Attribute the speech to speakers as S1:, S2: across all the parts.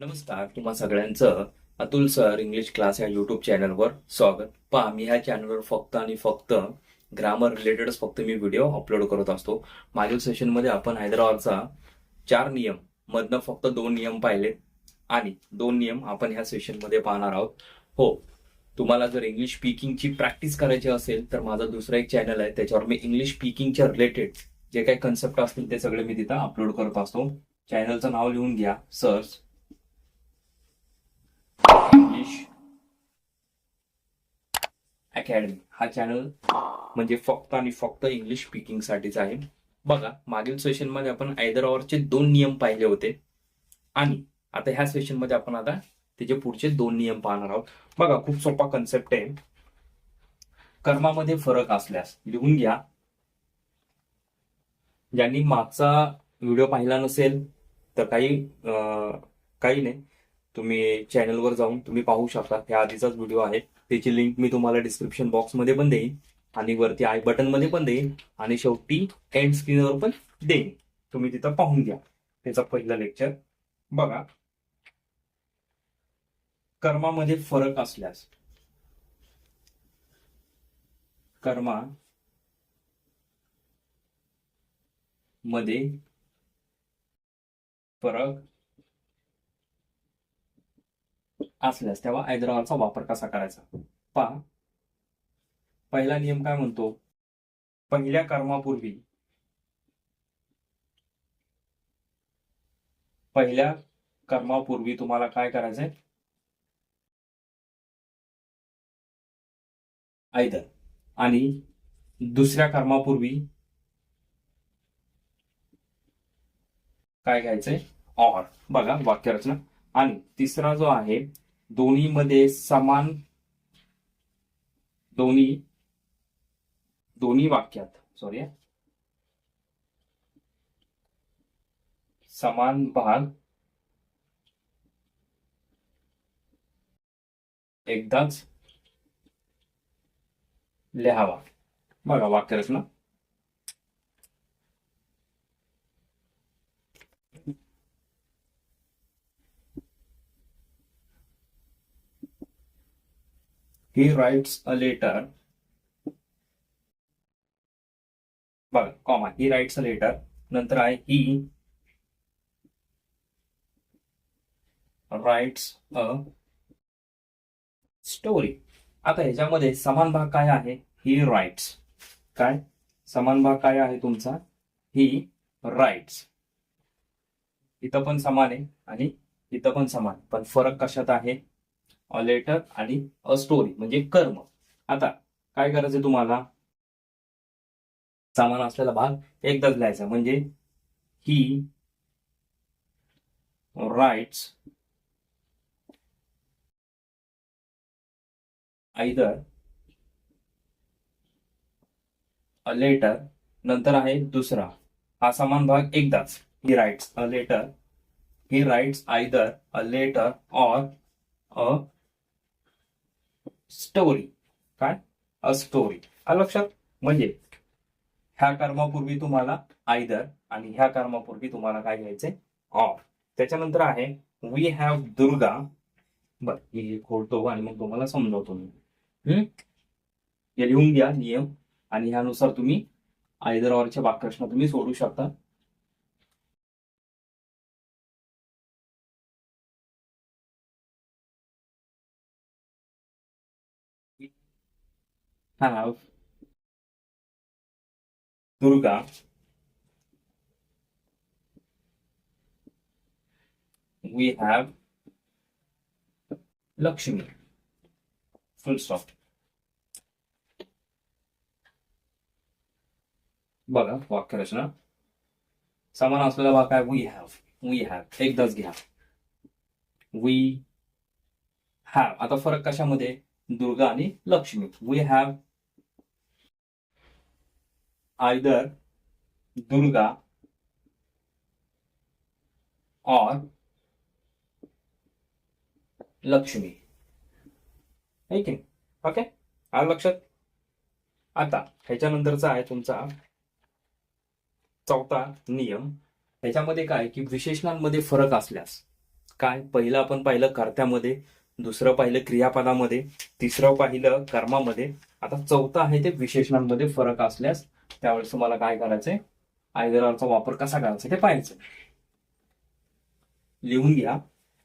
S1: नमस्कार तुम्हा सगळ्यांचं अतुल सर इंग्लिश क्लास या युट्यूब चॅनलवर स्वागत. पहा मी ह्या चॅनलवर फक्त आणि फक्त ग्रामर रिलेटेडच फक्त मी व्हिडिओ अपलोड करत असतो. मागील सेशनमध्ये आपण हैदराबादचा चार नियम मधनं फक्त दोन नियम पाहिले आणि दोन नियम आपण ह्या सेशनमध्ये पाहणार आहोत. हो तुम्हाला जर इंग्लिश स्पीकिंगची प्रॅक्टिस करायची असेल तर माझा दुसरा एक चॅनल आहे त्याच्यावर मी इंग्लिश स्पीकिंगच्या रिलेटेड जे काही कन्सेप्ट असतील ते सगळे मी तिथं अपलोड करत असतो. चॅनलचं नाव लिहून घ्या सर्च इंग्लिश अकॅडमी हा चॅनल म्हणजे फक्त आणि फक्त इंग्लिश स्पीकिंग साठीच आहे. बघा मागील सेशनमध्ये आपण चे दोन नियम पाहिले होते. आणि आता ह्या सेशनमध्ये आपण आता त्याचे पुढचे दोन नियम पाहणार आहोत. बघा खूप सोपा कन्सेप्ट आहे. कर्मामध्ये फरक असल्यास लिहून घ्या. ज्यांनी मागचा व्हिडिओ पाहिला नसेल तर काही अं, काही नाही. तुम्ही चॅनलवर जाऊन तुम्ही पाहू शकता. त्या आधीचाच व्हिडिओ आहे. त्याची लिंक मी तुम्हाला डिस्क्रिप्शन बॉक्समध्ये पण देईन आणि वरती आय बटनमध्ये पण देईन आणि शेवटी एंड स्क्रीनवर पण देईन. तुम्ही तिथं पाहून घ्या. त्याचा पहिला लेक्चर बघा. कर्मामध्ये फरक असल्यास. कर्मा मध्ये फरक असल्यास तेव्हा ऐदरावाचा वापर कसा करायचा? पहा. पहिला नियम काय म्हणतो? पहिल्या कर्मापूर्वी. पहिल्या कर्मापूर्वी तुम्हाला काय करायचंय? आयदर. आणि दुसऱ्या कर्मापूर्वी काय घ्यायचंय? ऑर. बघा वाक्यरचना. आणि तिसरा जो आहे दोन्हीमध्ये समान दोन्ही दोन्ही वाक्यात सॉरी समान भाग. एकदाच लिहावा. बघा वाक्यरचना. He writes a letter. बघा comma he writes a letter नंतर आहे ही राईट्स अ स्टोरी आता ह्याच्यामध्ये समान भाग काय आहे? ही राईट्स काय? समान भाग काय आहे तुमचा? ही राईट्स इथं पण समान आहे आणि इथं पण समान. पण फरक कशात आहे? अ लेटर आणि अ स्टोरी म्हणजे कर्म. आता काय करायचं तुम्हाला? सामान असलेला भाग एकदाच लिहायचा म्हणजे he writes either a letter नंतर आहे दुसरा. हा समान भाग एकदाच. He writes a letter he writes either a letter or a story काय? अ स्टोरी आलं लक्षात? म्हणजे ह्या कर्मापूर्वी तुम्हाला आयदर आणि ह्या कर्मापूर्वी तुम्हाला काय घ्यायचंय? ऑफ त्याच्यानंतर आहे वी हॅव दुर्गा. बर हे खोडतो आणि मग तुम्हाला समजावतो मी. हम्म? हे लिहून घ्या नियम. आणि ह्यानुसार तुम्ही आयदर ऑरचे वाक्यप्रश्न तुम्ही सोडू शकता. Have Durga. We have Lakshmi. Full stop. बघा वाक्यरचना समान असलेला भाग काय वी हॅव वी हॅव एकदाच घ्या वी हॅव आता फरक कशामध्ये दुर्गा आणि Lakshmi we have either Durga or Lakshmi. की ओके आलं लक्षात? आता ह्याच्यानंतरचा आहे तुमचा चौथा नियम. ह्याच्यामध्ये काय की विशेषणांमध्ये फरक असल्यास काय? पहिलं आपण पाहिलं कर्त्यामध्ये दुसरं पाहिलं क्रियापदामध्ये तिसरं पाहिलं कर्मामध्ये. आता चौथं आहे ते विशेषणांमध्ये फरक असल्यास त्यावेळेस तुम्हाला काय करायचंय? आयदराचा वापर कसा करायचा ते पाहायचं लिहून घ्या.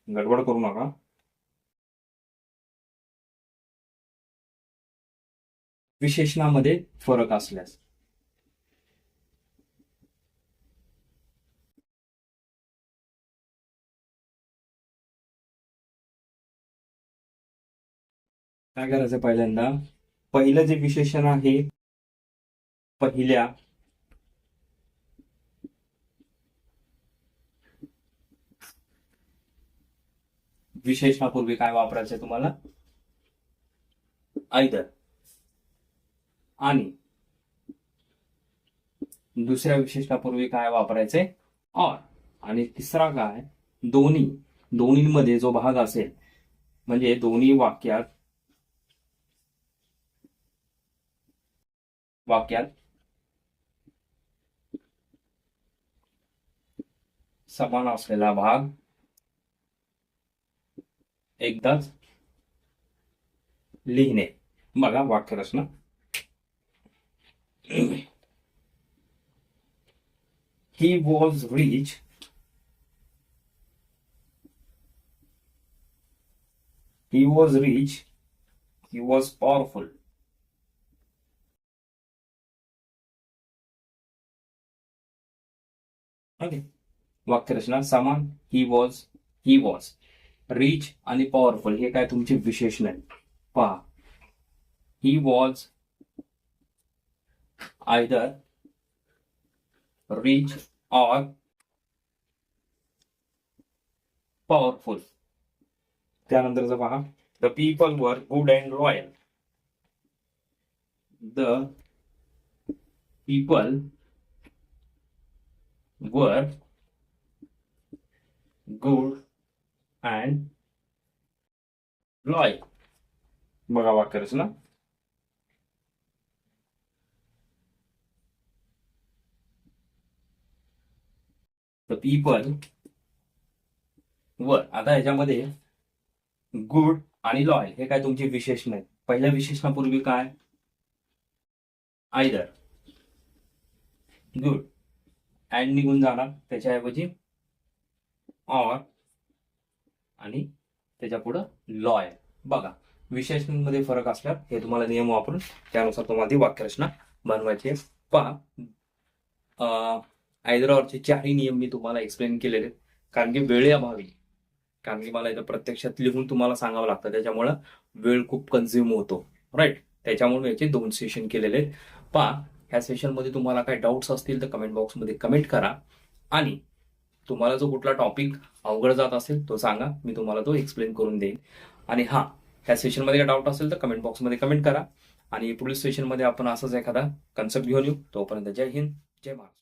S1: गडबड करू नका. विशेषणामध्ये फरक असल्यास. काय करायचं पहिल्यांदा? पहिलं जे विशेषण आहे पहिल्या विशेषणापूर्वी काय वापरायचं तुम्हाला? आयदर. आणि दुसऱ्या विशेषणापूर्वी काय वापरायचे ऑर. आणि तिसरा काय? दोन्ही. दोन्हीमध्ये जो भाग असेल म्हणजे दोन्ही वाक्यात वाक्यात समान असलेला भाग एकदाच लिहिणे बघा वाक्यरचना he was rich he was rich he was powerful okay वाक्यरचना समान he was he was rich आणि पॉवरफुल हे काय तुमचे विशेषण आहे पहा. He was either rich or powerful त्यानंतरचं पहा. The people were good and royal the people were good and loyal बघा वाक्यरचना ना पीपल वर आता ह्याच्यामध्ये गुड आणि लॉयल हे काय तुमचे विशेषण आहेत पहिल्या विशेषणापूर्वी काय आयदर गुड अँड निघून जाणार त्याच्याऐवजी ऑर आणि त्याच्या पुढं लॉय बघा विशेषणमध्ये फरक असल्यास हे तुम्हाला नियम वापरून त्यानुसार तुम्हाला ती वाक्यरचना बनवायची आहे. पहा आयदरॉरचे चारही नियम मी तुम्हाला एक्सप्लेन केलेले आहेत. कारण की वेळेअभावी कारण की मला इथं प्रत्यक्षात लिहून तुम्हाला सांगावं लागतं. त्याच्यामुळं वेळ खूप कन्झ्युम होतो. राईट त्याच्यामुळे याचे दोन सेशन केलेले आहेत. पहा ह्या सेशनमध्ये तुम्हाला काही डाऊट्स असतील तर कमेंट बॉक्समध्ये कमेंट करा. आणि तुम्हाला जो कुठला टॉपिक अवघड जात असेल तो सांगा. मी तुम्हाला तो एक्सप्लेन करून देईन. आणि हा ह्या सेशनमध्ये काय डाऊट असेल तर कमेंट बॉक्समध्ये कमेंट करा. आणि पुढील सेशनमध्ये आपण असंच एखादा कन्सेप्ट घेऊन येऊ. तोपर्यंत जय हिंद जय महाराष्ट्र.